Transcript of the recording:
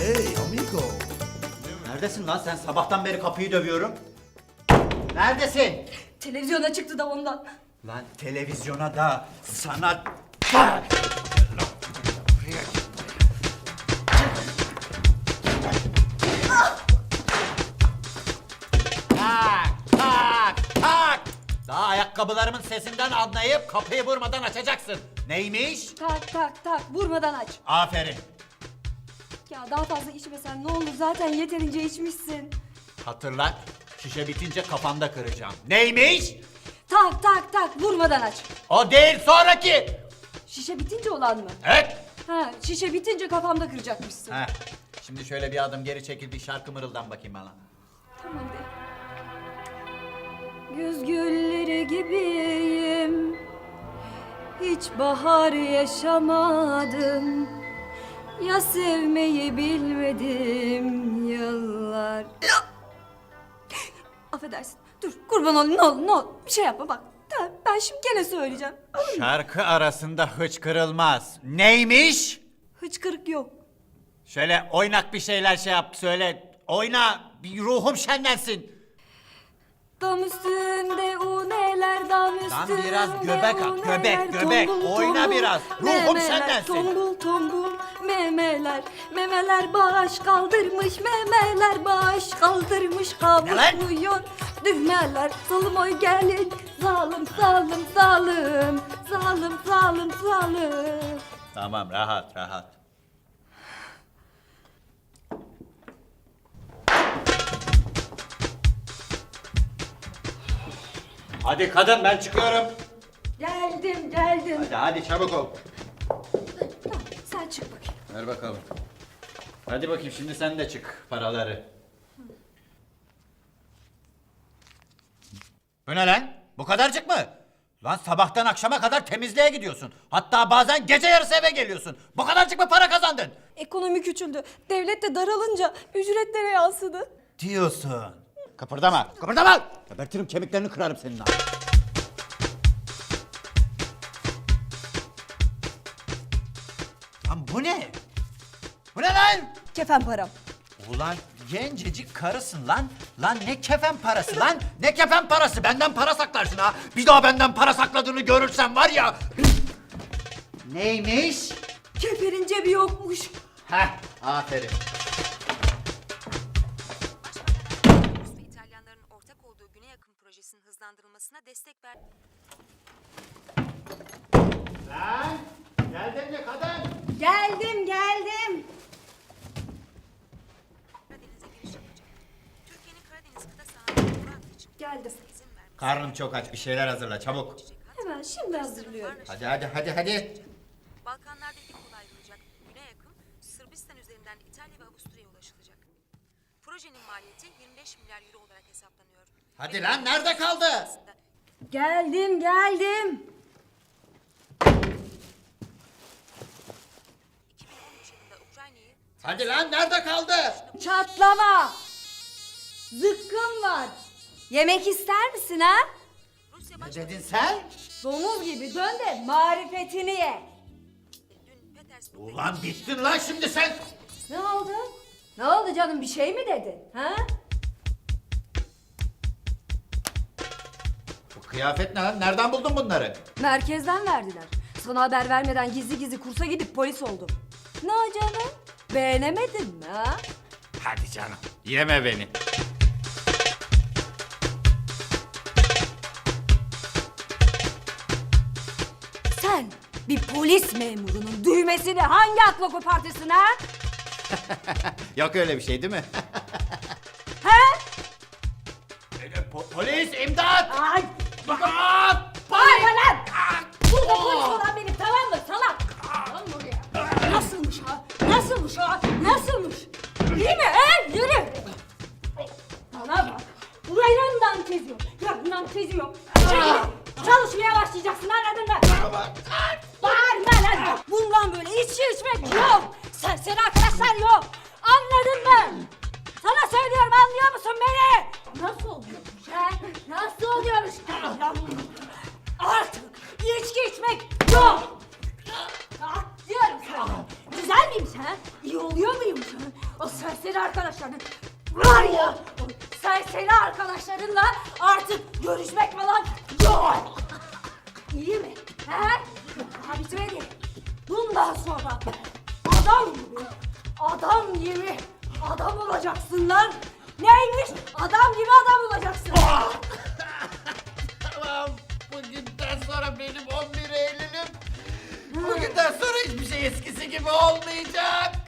Hey amigo. Neredesin lan sen? Sabahtan beri kapıyı dövüyorum. Neredesin? Televizyona çıktı da ondan. Lan televizyona da sana da. Ayakkabılarımın sesinden anlayıp kapıyı vurmadan açacaksın. Neymiş? Tak tak tak vurmadan aç. Aferin. Ya daha fazla içmesen ne olur zaten yeterince içmişsin. Hatırlat. Şişe bitince kafanda kıracağım. Neymiş? Tak tak tak vurmadan aç. O değil sonraki. Şişe bitince olan mı? Evet. Ha şişe bitince kafamda kıracakmışsın. Heh. Şimdi şöyle bir adım geri çekil bir şarkı mırıldan bakayım bana. Tamam de. Güz gülleri gibiyim. Hiç bahar yaşamadım. Ya sevmeyi bilmedim yıllar. Affedersin. Dur kurban olayım ne olur ne olur. Bir şey yapma bak. Tamam, ben şimdi gene söyleyeceğim. Şarkı arasında hıçkırılmaz. Neymiş? Hıçkırık yok. Şöyle oynak bir şeyler şey yap söyle. Oyna bir ruhum şenlensin. Dam üstünde uneler, dam üstünde biraz göbek at, göbek, göbek. Oyna biraz, ruhum memeler, sendensin. Tombul tombul memeler, memeler baş kaldırmış, memeler baş kaldırmış lan? kavuşmuyor. Düğmeler salım oy gelin, zalim zalim zalim, zalim zalim zalim. Tamam rahat rahat. Hadi kadın ben çıkıyorum. Geldim geldim. Hadi hadi çabuk ol. Tamam, sen çık bakayım. Ver bakalım. Hadi bakayım şimdi sen de çık paraları. Bu ne lan? Bu kadarcık mı? Lan sabahtan akşama kadar temizliğe gidiyorsun. Hatta bazen gece yarısı eve geliyorsun. Bu kadarcık mı para kazandın? Ekonomi küçüldü. Devlet de daralınca ücretlere yansıdı. Diyorsun. Kıpırdama, kıpırdama! Gebertirim kemiklerini kırarım senin ha. Lan bu ne? Bu ne lan? Kefen param. Ulan gencecik karısın lan. Lan ne kefen parası lan? Ne kefen parası? Benden para saklarsın ha. Bir daha benden para sakladığını görürsem var ya. Neymiş? Kefenin cebi yokmuş. Heh, aferin. Lan geldin mi kadın? Geldim geldim. Karadeniz'e giriş yapacak. Türkiye'nin Karadeniz kıta sahanı doğru hattı için Geldim. izin vermesi Karnım çok aç bir şeyler hazırla çabuk. Hemen şimdi hazırlıyorum. Hadi hadi hadi hadi. Balkanlarda ilk kolaylанacak Güney Akım, Sırbistan üzerinden İtalya ve Avusturya'ya ulaşılacak. Projenin maliyeti 25 milyar euro olarak hesaplanıyor. Hadi lan nerede kaldı? Geldim geldim. 2013 yılında Ukrayna'yı Hadi lan nerede kaldı? Çatlama. Zıkkım var. Yemek ister misin ha? Ne dedin sen? Domuz gibi dön de marifetini ye. Ulan bittin lan şimdi sen. Ne oldu? Ne oldu canım bir şey mi dedin? Ha? Kıyafet ne lan? Nereden buldun bunları? Merkezden verdiler. Sana haber vermeden gizli gizli kursa gidip polis oldum. Ne canım? Beğenemedin mi ha? Hadi canım. Yeme beni. Sen bir polis memurunun düğmesini hangi akla kopartırsın ha? Yok öyle bir şey değil mi? He? Po- polis! İmdat! Değil mi? He? Yürü. Bana bak. Burayla nantez yok. Ya nantez yok. Ah. Çalışmaya başlayacaksın anladın mı? Bağırma lan. Bundan böyle içki içmek yok. Serseri arkadaşlar yok. Anladın mı? Sana söylüyorum anlıyor musun beni? Nasıl oluyormuş ha? Nasıl oluyormuş? Artık içki içmek yok. Ah, diyorum sana. Güzel miymiş ha? İyi oluyor muyum ha? Ya, serseri arkadaşlarınla artık görüşmek falan yok. İyi mi? He? Daha bitmedi. Bundan sonra adam gibi, adam gibi adam olacaksın lan. Neymiş? Adam gibi adam olacaksın. Tamam. Bugünden sonra benim 11 Eylül'üm. Bugünden sonra hiçbir şey eskisi gibi olmayacak.